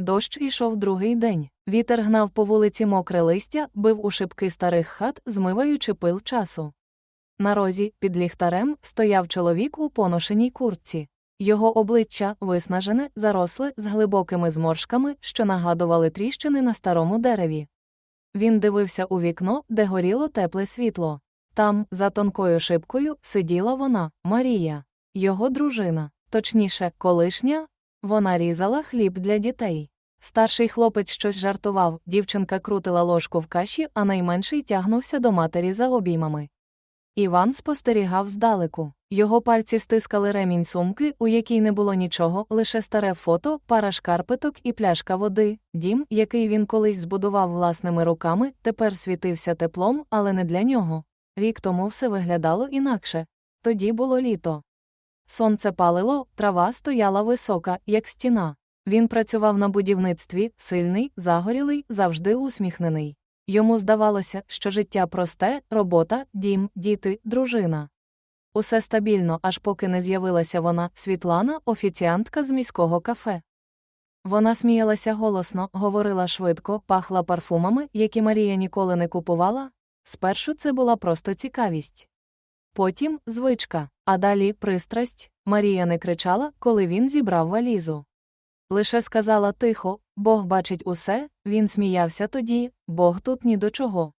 Дощ ішов другий день. Вітер гнав по вулиці мокре листя, бив у шибки старих хат, змиваючи пил часу. На розі, під ліхтарем, стояв чоловік у поношеній куртці. Його обличчя, виснажене, заросле з глибокими зморшками, що нагадували тріщини на старому дереві. Він дивився у вікно, де горіло тепле світло. Там, за тонкою шибкою, сиділа вона, Марія, його дружина, точніше, колишня. Вона різала хліб для дітей. Старший хлопець щось жартував, дівчинка крутила ложку в каші, а найменший тягнувся до матері за обіймами. Іван спостерігав здалеку. Його пальці стискали ремінь сумки, у якій не було нічого, лише старе фото, пара шкарпеток і пляшка води. Дім, який він колись збудував власними руками, тепер світився теплом, але не для нього. Рік тому все виглядало інакше. Тоді було літо. Сонце палило, трава стояла висока, як стіна. Він працював на будівництві, сильний, загорілий, завжди усміхнений. Йому здавалося, що життя просте, робота, дім, діти, дружина. Усе стабільно, аж поки не з'явилася вона, Світлана, офіціантка з міського кафе. Вона сміялася голосно, говорила швидко, пахла парфумами, які Марія ніколи не купувала. Спершу це була просто цікавість. Потім звичка, а далі пристрасть. Марія не кричала, коли він зібрав валізу. Лише сказала тихо Бог бачить усе, він сміявся тоді, Бог тут ні до чого.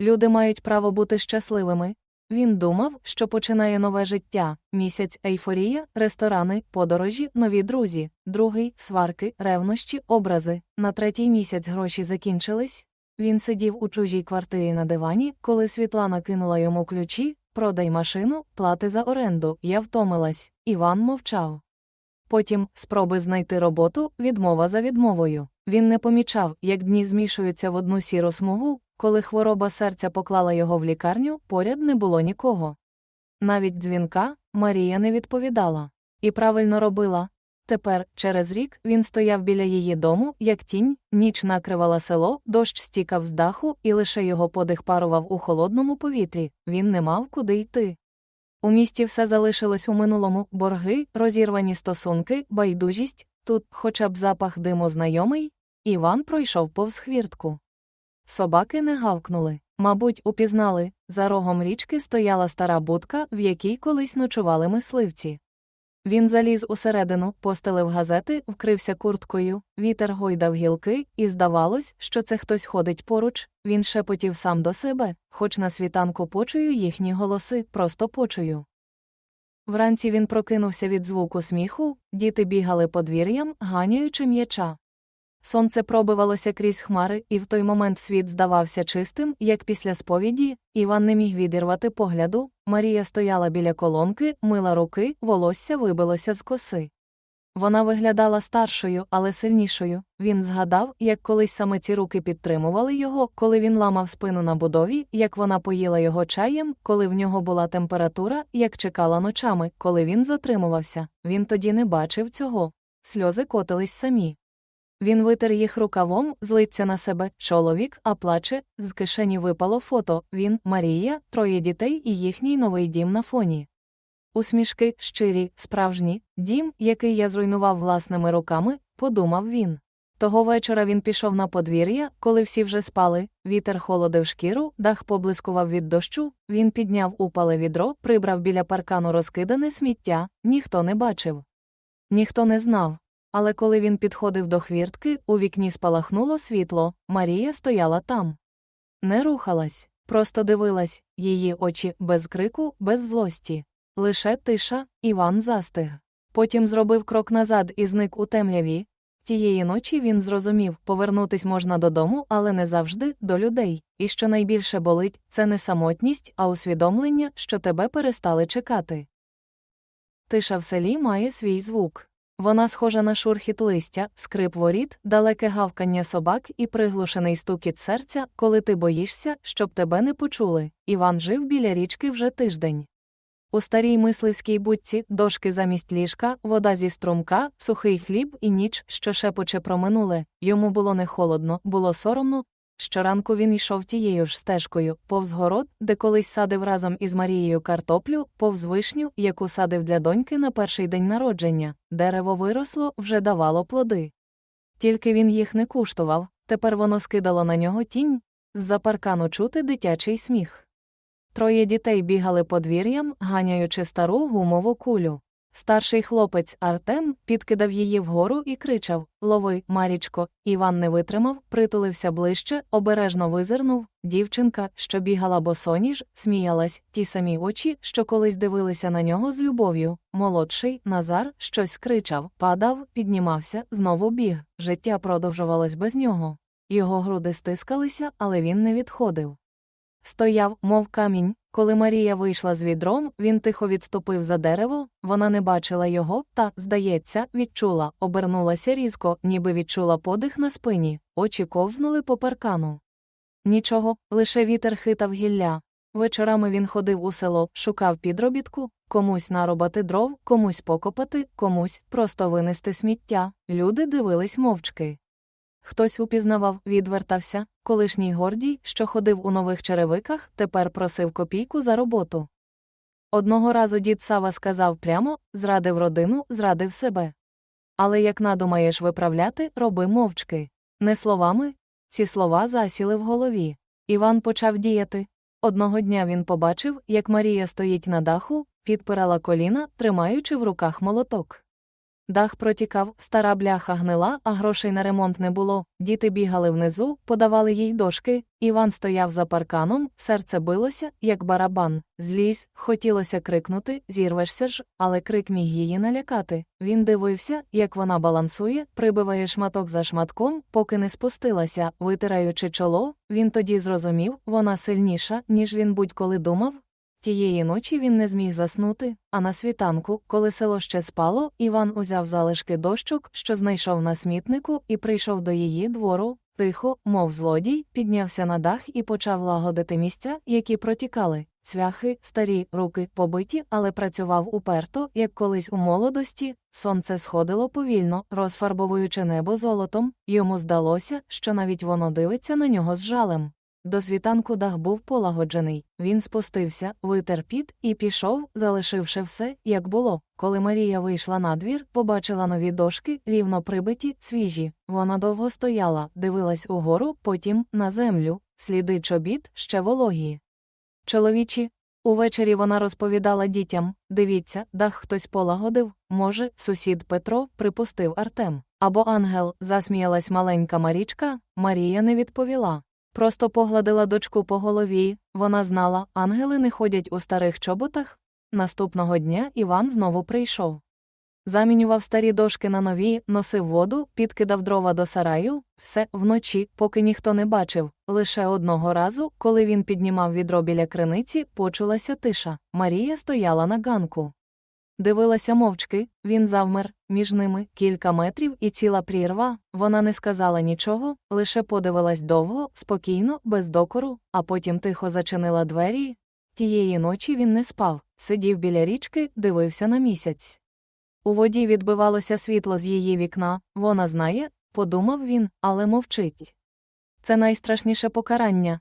Люди мають право бути щасливими. Він думав, що починає нове життя місяць ейфорія, ресторани, подорожі, нові друзі, другий сварки, ревнощі, образи. На третій місяць гроші закінчились. Він сидів у чужій квартирі на дивані, коли Світлана кинула йому ключі, продай машину, плати за оренду, я втомилась. Іван мовчав. Потім спроби знайти роботу, відмова за відмовою. Він не помічав, як дні змішуються в одну сіру смугу, коли хвороба серця поклала його в лікарню, поряд не було нікого. Навіть дзвінка Марія не відповідала. І правильно робила. Тепер, через рік, він стояв біля її дому, як тінь, ніч накривала село, дощ стікав з даху, і лише його подих парував у холодному повітрі, він не мав куди йти. У місті все залишилось у минулому борги, розірвані стосунки, байдужість, тут хоча б запах диму знайомий, Іван пройшов повз хвіртку. Собаки не гавкнули. Мабуть, упізнали, за рогом річки стояла стара будка, в якій колись ночували мисливці. Він заліз усередину, постелив газети, вкрився курткою, вітер гойдав гілки, і здавалось, що це хтось ходить поруч, він шепотів сам до себе, хоч на світанку почую їхні голоси, просто почую. Вранці він прокинувся від звуку сміху, діти бігали подвір'ям, ганяючи м'яча. Сонце пробивалося крізь хмари, і в той момент світ здавався чистим, як після сповіді, Іван не міг відірвати погляду. Марія стояла біля колонки, мила руки, волосся вибилося з коси. Вона виглядала старшою, але сильнішою. Він згадав, як колись саме ці руки підтримували його, коли він ламав спину на будові, як вона поїла його чаєм, коли в нього була температура, як чекала ночами, коли він затримувався. Він тоді не бачив цього. Сльози котились самі. Він витер їх рукавом, злиться на себе, чоловік, а плаче, з кишені випало фото він, Марія, троє дітей і їхній новий дім на фоні. Усмішки, щирі, справжні, дім, який я зруйнував власними руками, подумав він. Того вечора він пішов на подвір'я, коли всі вже спали, вітер холодив шкіру, дах поблискував від дощу, він підняв упале відро, прибрав біля паркану розкидане сміття, ніхто не бачив. Ніхто не знав. Але коли він підходив до хвіртки, у вікні спалахнуло світло, Марія стояла там. Не рухалась, просто дивилась, її очі без крику, без злості. Лише тиша, Іван застиг. Потім зробив крок назад і зник у темряві. Тієї ночі він зрозумів, повернутись можна додому, але не завжди до людей. І що найбільше болить, це не самотність, а усвідомлення, що тебе перестали чекати. Тиша в селі має свій звук. Вона схожа на шурхіт листя, скрип воріт, далеке гавкання собак і приглушений стукіт серця, коли ти боїшся, щоб тебе не почули. Іван жив біля річки вже тиждень. У старій мисливській будці дошки замість ліжка, вода зі струмка, сухий хліб і ніч, що шепоче про минуле. Йому було не холодно, було соромно. Щоранку він йшов тією ж стежкою, повз город, де колись садив разом із Марією картоплю, повз вишню, яку садив для доньки на перший день народження. Дерево виросло, вже давало плоди. Тільки він їх не куштував, тепер воно скидало на нього тінь, з-за паркану чути дитячий сміх. Троє дітей бігали подвір'ям, ганяючи стару гумову кулю. Старший хлопець Артем підкидав її вгору і кричав Лови, Марічко. Іван не витримав, притулився ближче, обережно визирнув. Дівчинка, що бігала босоніж, сміялась, ті самі очі, що колись дивилися на нього з любов'ю. Молодший Назар щось кричав, падав, піднімався, знову біг. Життя продовжувалось без нього. Його груди стискалися, але він не відходив. Стояв, мов камінь. Коли Марія вийшла з відром, він тихо відступив за дерево, вона не бачила його, та, здається, відчула, обернулася різко, ніби відчула подих на спині, очі ковзнули по паркану. Нічого, лише вітер хитав гілля. Вечорами він ходив у село, шукав підробітку, комусь нарубати дров, комусь покопати, комусь просто винести сміття. Люди дивились мовчки. Хтось упізнавав, відвертався, колишній гордій, що ходив у нових черевиках, тепер просив копійку за роботу. Одного разу дід Сава сказав прямо зрадив родину, зрадив себе. Але як надумаєш виправляти, роби мовчки. Не словами, ці слова засіли в голові. Іван почав діяти. Одного дня він побачив, як Марія стоїть на даху, підпирала коліна, тримаючи в руках молоток. Дах протікав, стара бляха гнила, а грошей на ремонт не було. Діти бігали внизу, подавали їй дошки. Іван стояв за парканом, серце билося, як барабан. Злізь, хотілося крикнути, зірвешся ж, але крик міг її налякати. Він дивився, як вона балансує, прибиває шматок за шматком, поки не спустилася, витираючи чоло. Він тоді зрозумів, вона сильніша, ніж він будь-коли думав, Тієї ночі він не зміг заснути, а на світанку, коли село ще спало, Іван узяв залишки дощок, що знайшов на смітнику, і прийшов до її двору, тихо, мов злодій, піднявся на дах і почав лагодити місця, які протікали. Цвяхи, старі, руки побиті, але працював уперто, як колись у молодості, сонце сходило повільно, розфарбовуючи небо золотом, йому здалося, що навіть воно дивиться на нього з жалем. До світанку дах був полагоджений. Він спустився, витер піт і пішов, залишивши все, як було. Коли Марія вийшла на двір, побачила нові дошки, рівно прибиті, свіжі. Вона довго стояла, дивилась угору, потім на землю, сліди чобіт ще вологі. Чоловічі. Увечері вона розповідала дітям дивіться, дах хтось полагодив, може, сусід Петро, припустив Артем. Або ангел, засміялась маленька Марічка, Марія не відповіла. Просто погладила дочку по голові, вона знала, ангели не ходять у старих чоботах. Наступного дня Іван знову прийшов. Замінював старі дошки на нові, носив воду, підкидав дрова до сараю, все вночі, поки ніхто не бачив. Лише одного разу, коли він піднімав відро біля криниці, почулася тиша. Марія стояла на ганку. Дивилася мовчки, він завмер, між ними кілька метрів і ціла прірва. Вона не сказала нічого, лише подивилась довго, спокійно, без докору, а потім тихо зачинила двері. Тієї ночі він не спав, сидів біля річки, дивився на місяць. У воді відбивалося світло з її вікна, вона знає, подумав він, але мовчить. Це найстрашніше покарання,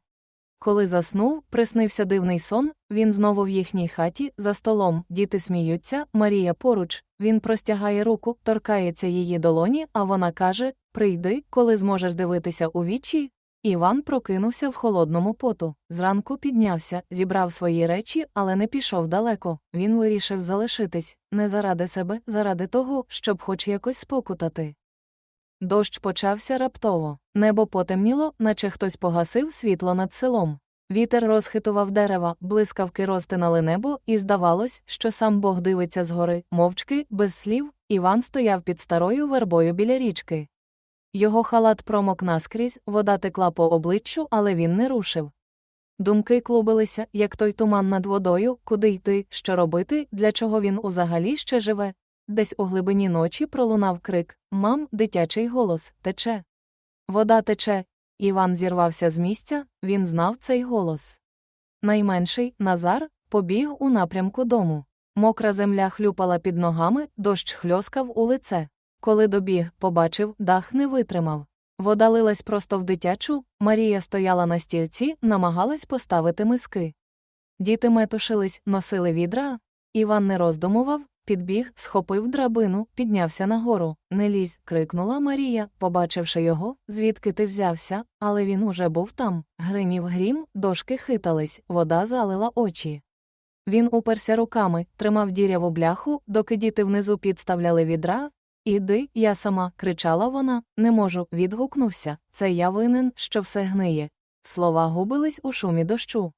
коли заснув, приснився дивний сон, він знову в їхній хаті, за столом, діти сміються, Марія поруч, він простягає руку, торкається її долоні, а вона каже Прийди, коли зможеш дивитися у вічі. Іван прокинувся в холодному поту. Зранку піднявся, зібрав свої речі, але не пішов далеко. Він вирішив залишитись не заради себе, заради того, щоб хоч якось спокутати. Дощ почався раптово. Небо потемніло, наче хтось погасив світло над селом. Вітер розхитував дерева, блискавки розтинали небо, і здавалось, що сам Бог дивиться згори, мовчки, без слів, Іван стояв під старою вербою біля річки. Його халат промок наскрізь, вода текла по обличчю, але він не рушив. Думки клубилися, як той туман над водою, куди йти, що робити, для чого він узагалі ще живе. Десь у глибині ночі пролунав крик Мам, дитячий голос, тече. Вода тече. Іван зірвався з місця, він знав цей голос. Найменший Назар побіг у напрямку дому. Мокра земля хлюпала під ногами, дощ хльоскав у лице. Коли добіг, побачив, дах не витримав. Вода лилась просто в дитячу, Марія стояла на стільці, намагалась поставити миски. Діти метушились, носили відра. Іван не роздумував, підбіг, схопив драбину, піднявся нагору. Не лізь, крикнула Марія, побачивши його, звідки ти взявся, але він уже був там. Гримів грім, дошки хитались, вода залила очі. Він уперся руками, тримав діряву бляху, доки діти внизу підставляли відра. Іди, я сама, кричала вона, не можу, відгукнувся. Це я винен, що все гниє. Слова губились у шумі дощу.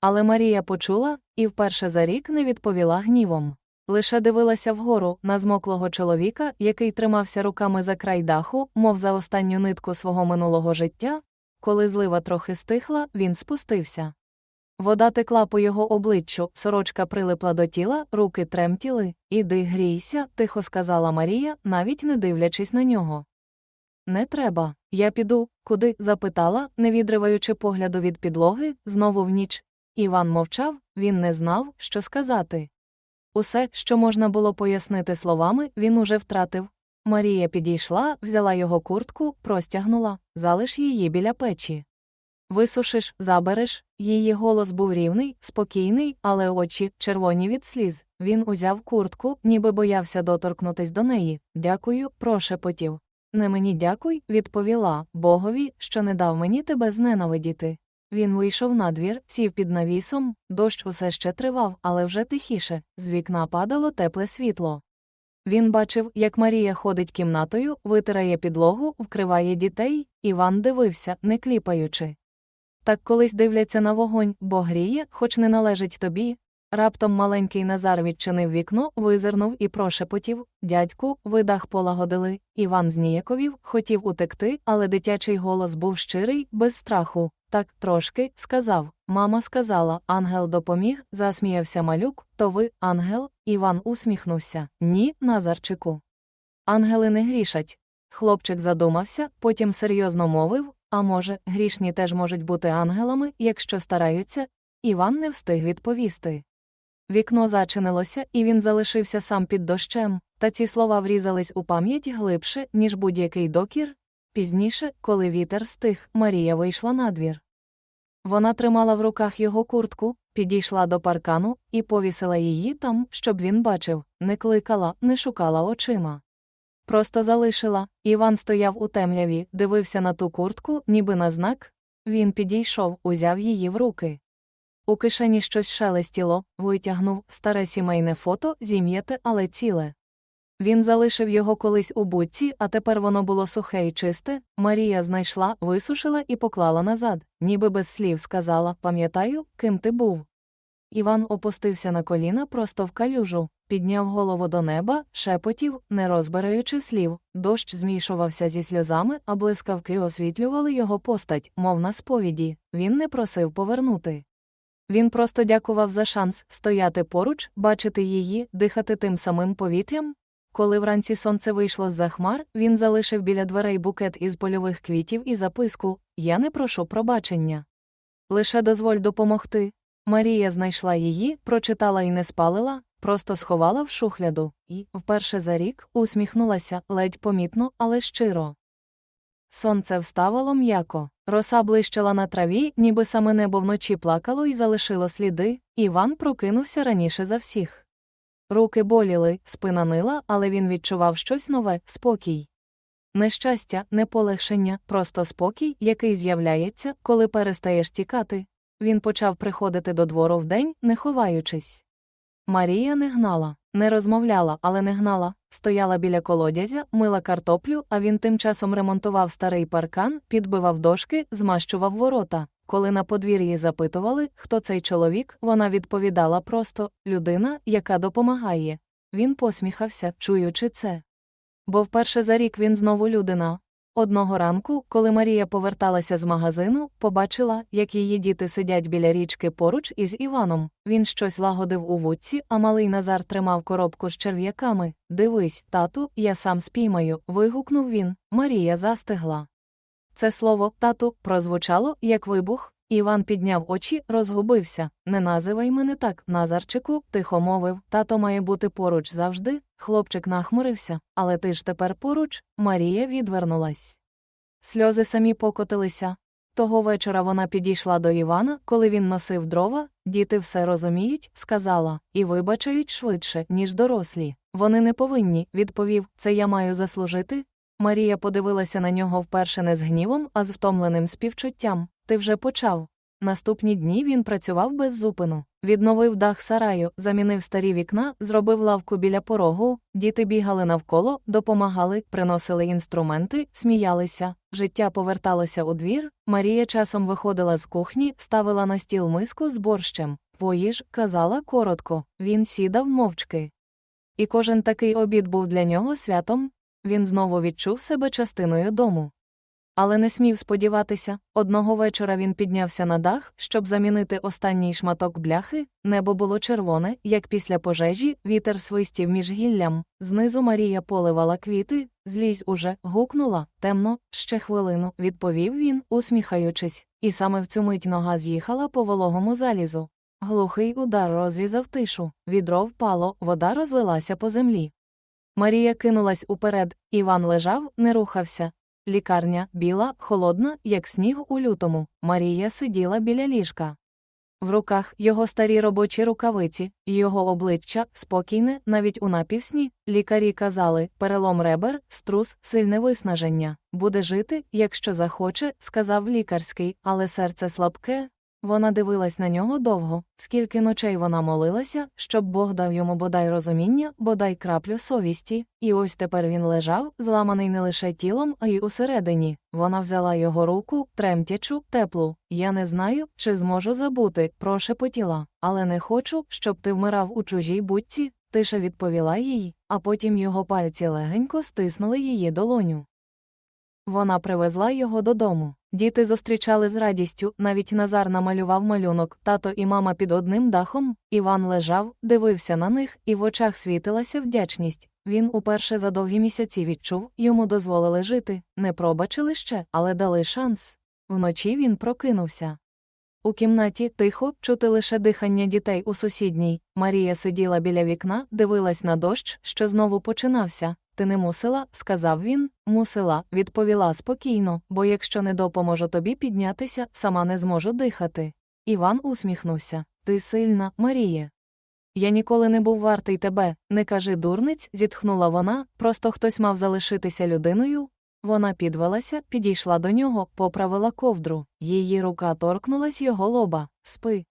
Але Марія почула і вперше за рік не відповіла гнівом. Лише дивилася вгору на змоклого чоловіка, який тримався руками за край даху, мов за останню нитку свого минулого життя. Коли злива трохи стихла, він спустився. Вода текла по його обличчю, сорочка прилипла до тіла, руки тремтіли. Іди грійся, тихо сказала Марія, навіть не дивлячись на нього. Не треба. Я піду, куди? запитала, не відриваючи погляду від підлоги, знову в ніч. Іван мовчав, він не знав, що сказати. Усе, що можна було пояснити словами, він уже втратив. Марія підійшла, взяла його куртку, простягнула, залиш її біля печі. Висушиш, забереш. Її голос був рівний, спокійний, але очі червоні від сліз. Він узяв куртку, ніби боявся доторкнутись до неї. Дякую, прошепотів. Не мені дякуй, відповіла Богові, що не дав мені тебе зненавидіти. Він вийшов на двір, сів під навісом, дощ усе ще тривав, але вже тихіше, з вікна падало тепле світло. Він бачив, як Марія ходить кімнатою, витирає підлогу, вкриває дітей, Іван дивився, не кліпаючи. Так колись дивляться на вогонь, бо гріє, хоч не належить тобі. Раптом маленький Назар відчинив вікно, визирнув і прошепотів Дядьку, ви дах полагодили. Іван зніяковів, хотів утекти, але дитячий голос був щирий, без страху. Так, трошки, сказав. Мама сказала, ангел допоміг, засміявся малюк, то ви, ангел, Іван усміхнувся. Ні, Назарчику. Ангели не грішать. Хлопчик задумався, потім серйозно мовив а може, грішні теж можуть бути ангелами, якщо стараються. Іван не встиг відповісти. Вікно зачинилося, і він залишився сам під дощем, та ці слова врізались у пам'ять глибше, ніж будь-який докір. Пізніше, коли вітер стих, Марія вийшла на двір. Вона тримала в руках його куртку, підійшла до паркану і повісила її там, щоб він бачив, не кликала, не шукала очима. Просто залишила. Іван стояв у темряві, дивився на ту куртку, ніби на знак. Він підійшов, узяв її в руки. У кишені щось шелестіло, витягнув старе сімейне фото, зім'яте, але ціле. Він залишив його колись у будці, а тепер воно було сухе і чисте. Марія знайшла, висушила і поклала назад, ніби без слів сказала Пам'ятаю, ким ти був. Іван опустився на коліна просто в калюжу, підняв голову до неба, шепотів, не розбираючи слів, дощ змішувався зі сльозами, а блискавки освітлювали його постать, мов на сповіді. Він не просив повернути. Він просто дякував за шанс стояти поруч, бачити її, дихати тим самим повітрям. Коли вранці сонце вийшло з за хмар, він залишив біля дверей букет із польових квітів і записку Я не прошу пробачення. Лише дозволь допомогти. Марія знайшла її, прочитала і не спалила, просто сховала в шухляду і, вперше за рік, усміхнулася ледь помітно, але щиро. Сонце вставало м'яко, роса блищила на траві, ніби саме небо вночі плакало і залишило сліди, Іван прокинувся раніше за всіх. Руки боліли, спина нила, але він відчував щось нове, спокій. Нещастя, не полегшення, просто спокій, який з'являється, коли перестаєш тікати. Він почав приходити до двору вдень, не ховаючись. Марія не гнала, не розмовляла, але не гнала, стояла біля колодязя, мила картоплю, а він тим часом ремонтував старий паркан, підбивав дошки, змащував ворота. Коли на подвір'ї запитували, хто цей чоловік, вона відповідала просто людина, яка допомагає. Він посміхався, чуючи це. Бо вперше за рік він знову людина, Одного ранку, коли Марія поверталася з магазину, побачила, як її діти сидять біля річки поруч із Іваном. Він щось лагодив у вудці, а малий Назар тримав коробку з черв'яками. Дивись, тату, я сам спіймаю. вигукнув він. Марія застигла. Це слово тату прозвучало, як вибух. Іван підняв очі, розгубився. Не називай мене так, Назарчику, тихо мовив. Тато має бути поруч завжди. Хлопчик нахмурився, але ти ж тепер поруч. Марія відвернулась. Сльози самі покотилися. Того вечора вона підійшла до Івана, коли він носив дрова, діти все розуміють, сказала, і вибачають швидше, ніж дорослі. Вони не повинні, відповів, це я маю заслужити. Марія подивилася на нього вперше не з гнівом, а з втомленим співчуттям. Ти вже почав. Наступні дні він працював без зупину. Відновив дах сараю, замінив старі вікна, зробив лавку біля порогу, діти бігали навколо, допомагали, приносили інструменти, сміялися. Життя поверталося у двір. Марія часом виходила з кухні, ставила на стіл миску з борщем. Поїж, казала коротко, він сідав мовчки. І кожен такий обід був для нього святом. Він знову відчув себе частиною дому. Але не смів сподіватися, одного вечора він піднявся на дах, щоб замінити останній шматок бляхи, небо було червоне, як після пожежі, вітер свистів між гіллям. Знизу Марія поливала квіти, злізь уже гукнула, темно, ще хвилину, відповів він, усміхаючись, і саме в цю мить нога з'їхала по вологому залізу. Глухий удар розрізав тишу, відро впало, вода розлилася по землі. Марія кинулась уперед, Іван лежав, не рухався. Лікарня біла, холодна, як сніг у лютому. Марія сиділа біля ліжка. В руках його старі робочі рукавиці, його обличчя спокійне, навіть у напівсні. Лікарі казали перелом ребер, струс, сильне виснаження. Буде жити, якщо захоче, сказав лікарський, але серце слабке. Вона дивилась на нього довго, скільки ночей вона молилася, щоб Бог дав йому бодай розуміння, бодай краплю совісті, і ось тепер він лежав, зламаний не лише тілом, а й усередині. Вона взяла його руку, тремтячу, теплу. Я не знаю, чи зможу забути, прошепотіла, але не хочу, щоб ти вмирав у чужій будці, тише відповіла їй, а потім його пальці легенько стиснули її долоню. Вона привезла його додому. Діти зустрічали з радістю, навіть Назар намалював малюнок, тато і мама під одним дахом. Іван лежав, дивився на них, і в очах світилася вдячність. Він уперше за довгі місяці відчув, йому дозволили жити, не пробачили ще, але дали шанс. Вночі він прокинувся. У кімнаті тихо чути лише дихання дітей у сусідній. Марія сиділа біля вікна, дивилась на дощ, що знову починався. Ти не мусила, сказав він. Мусила, відповіла спокійно, бо якщо не допоможу тобі піднятися, сама не зможу дихати. Іван усміхнувся. Ти сильна, Маріє. Я ніколи не був вартий тебе, не кажи дурниць, зітхнула вона, просто хтось мав залишитися людиною. Вона підвелася, підійшла до нього, поправила ковдру. Її рука торкнулась його лоба. Спи.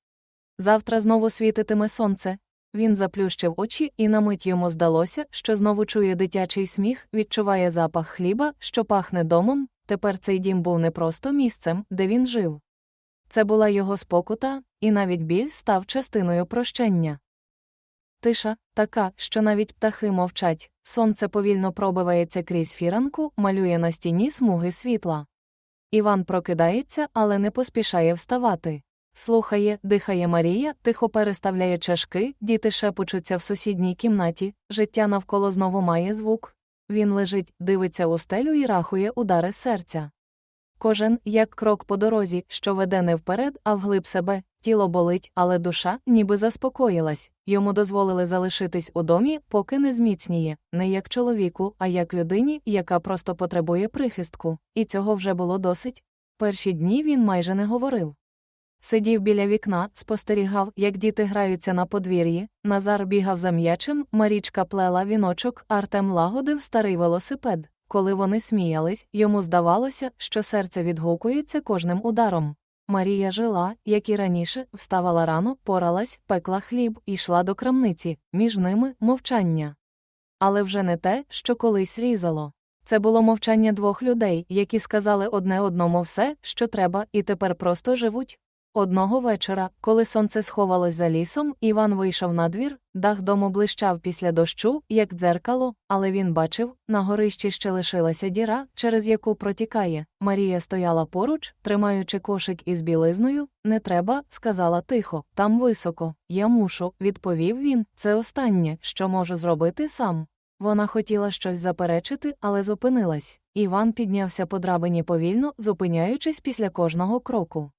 Завтра знову світитиме сонце, він заплющив очі, і на мить йому здалося, що знову чує дитячий сміх, відчуває запах хліба, що пахне домом. Тепер цей дім був не просто місцем, де він жив. Це була його спокута, і навіть біль став частиною прощення. Тиша така, що навіть птахи мовчать, сонце повільно пробивається крізь фіранку, малює на стіні смуги світла. Іван прокидається, але не поспішає вставати. Слухає, дихає Марія, тихо переставляє чашки, діти шепочуться в сусідній кімнаті, життя навколо знову має звук. Він лежить, дивиться у стелю і рахує удари серця. Кожен, як крок по дорозі, що веде не вперед, а вглиб себе, тіло болить, але душа ніби заспокоїлась. Йому дозволили залишитись у домі, поки не зміцніє, не як чоловіку, а як людині, яка просто потребує прихистку. І цього вже було досить. Перші дні він майже не говорив. Сидів біля вікна, спостерігав, як діти граються на подвір'ї. Назар бігав за м'ячем, Марічка плела віночок, Артем лагодив старий велосипед. Коли вони сміялись, йому здавалося, що серце відгукується кожним ударом. Марія жила, як і раніше, вставала рано, поралась, пекла хліб, йшла до крамниці, між ними мовчання. Але вже не те, що колись різало. Це було мовчання двох людей, які сказали одне одному все, що треба, і тепер просто живуть. Одного вечора, коли сонце сховалось за лісом, Іван вийшов на двір, дах дому блищав після дощу, як дзеркало, але він бачив, на горищі ще лишилася діра, через яку протікає. Марія стояла поруч, тримаючи кошик із білизною. Не треба, сказала тихо, там високо. Я мушу, відповів він. Це останнє, що можу зробити сам. Вона хотіла щось заперечити, але зупинилась. Іван піднявся по драбині повільно, зупиняючись після кожного кроку.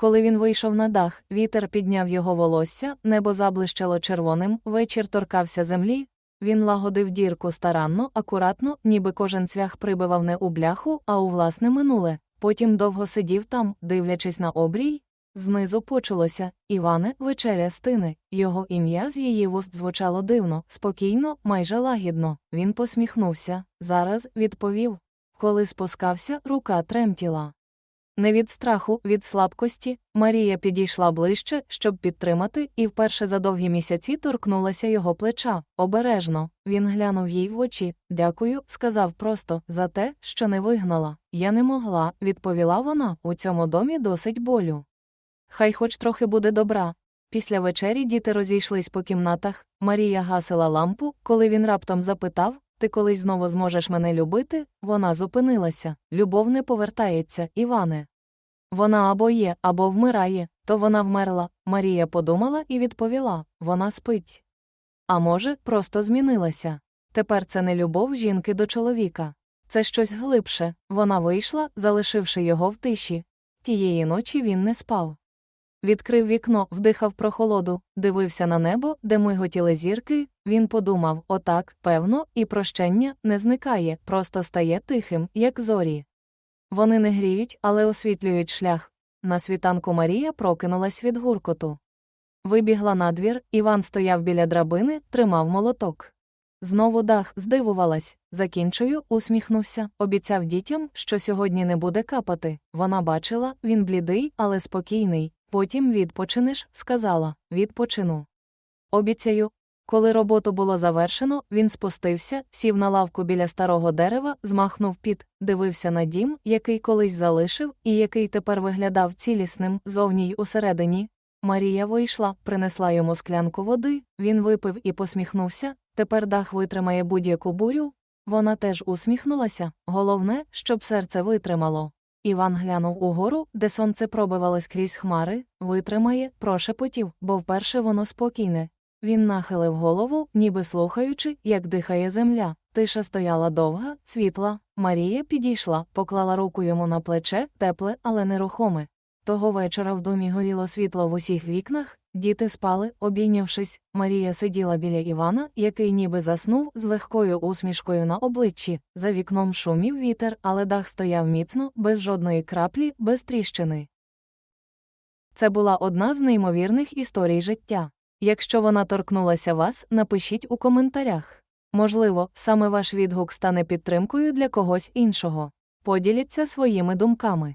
Коли він вийшов на дах, вітер підняв його волосся, небо заблищало червоним, вечір торкався землі. Він лагодив дірку старанно, акуратно, ніби кожен цвях прибивав не у бляху, а у власне минуле. Потім довго сидів там, дивлячись на обрій. Знизу почулося Іване, вечеря стине. Його ім'я з її вуст звучало дивно, спокійно, майже лагідно. Він посміхнувся. Зараз відповів. Коли спускався, рука тремтіла. Не від страху, від слабкості, Марія підійшла ближче, щоб підтримати, і вперше за довгі місяці торкнулася його плеча. Обережно. Він глянув їй в очі. Дякую, сказав просто, за те, що не вигнала. Я не могла, відповіла вона. У цьому домі досить болю. Хай хоч трохи буде добра. Після вечері діти розійшлись по кімнатах. Марія гасила лампу, коли він раптом запитав Ти колись знову зможеш мене любити? Вона зупинилася. Любов не повертається, Іване. Вона або є, або вмирає, то вона вмерла. Марія подумала і відповіла вона спить. А може, просто змінилася. Тепер це не любов жінки до чоловіка. Це щось глибше. Вона вийшла, залишивши його в тиші. Тієї ночі він не спав. Відкрив вікно, вдихав прохолоду, дивився на небо, де миготіли зірки. Він подумав отак, певно, і прощення не зникає, просто стає тихим, як зорі. Вони не гріють, але освітлюють шлях. На світанку Марія прокинулась від гуркоту. Вибігла на двір, Іван стояв біля драбини, тримав молоток. Знову дах здивувалась, закінчую, усміхнувся, обіцяв дітям, що сьогодні не буде капати. Вона бачила, він блідий, але спокійний. Потім відпочинеш, сказала, відпочину. Обіцяю. Коли роботу було завершено, він спустився, сів на лавку біля старого дерева, змахнув під, дивився на дім, який колись залишив, і який тепер виглядав цілісним, зовні й усередині. Марія вийшла, принесла йому склянку води, він випив і посміхнувся. Тепер дах витримає будь-яку бурю. Вона теж усміхнулася. Головне, щоб серце витримало. Іван глянув угору, де сонце пробивалось крізь хмари, витримає, прошепотів, бо вперше воно спокійне. Він нахилив голову, ніби слухаючи, як дихає земля. Тиша стояла довга, світла. Марія підійшла, поклала руку йому на плече, тепле, але нерухоме. Того вечора в домі горіло світло в усіх вікнах, діти спали, обійнявшись. Марія сиділа біля Івана, який ніби заснув з легкою усмішкою на обличчі. За вікном шумів вітер, але дах стояв міцно, без жодної краплі, без тріщини. Це була одна з неймовірних історій життя. Якщо вона торкнулася вас, напишіть у коментарях. Можливо, саме ваш відгук стане підтримкою для когось іншого. Поділіться своїми думками.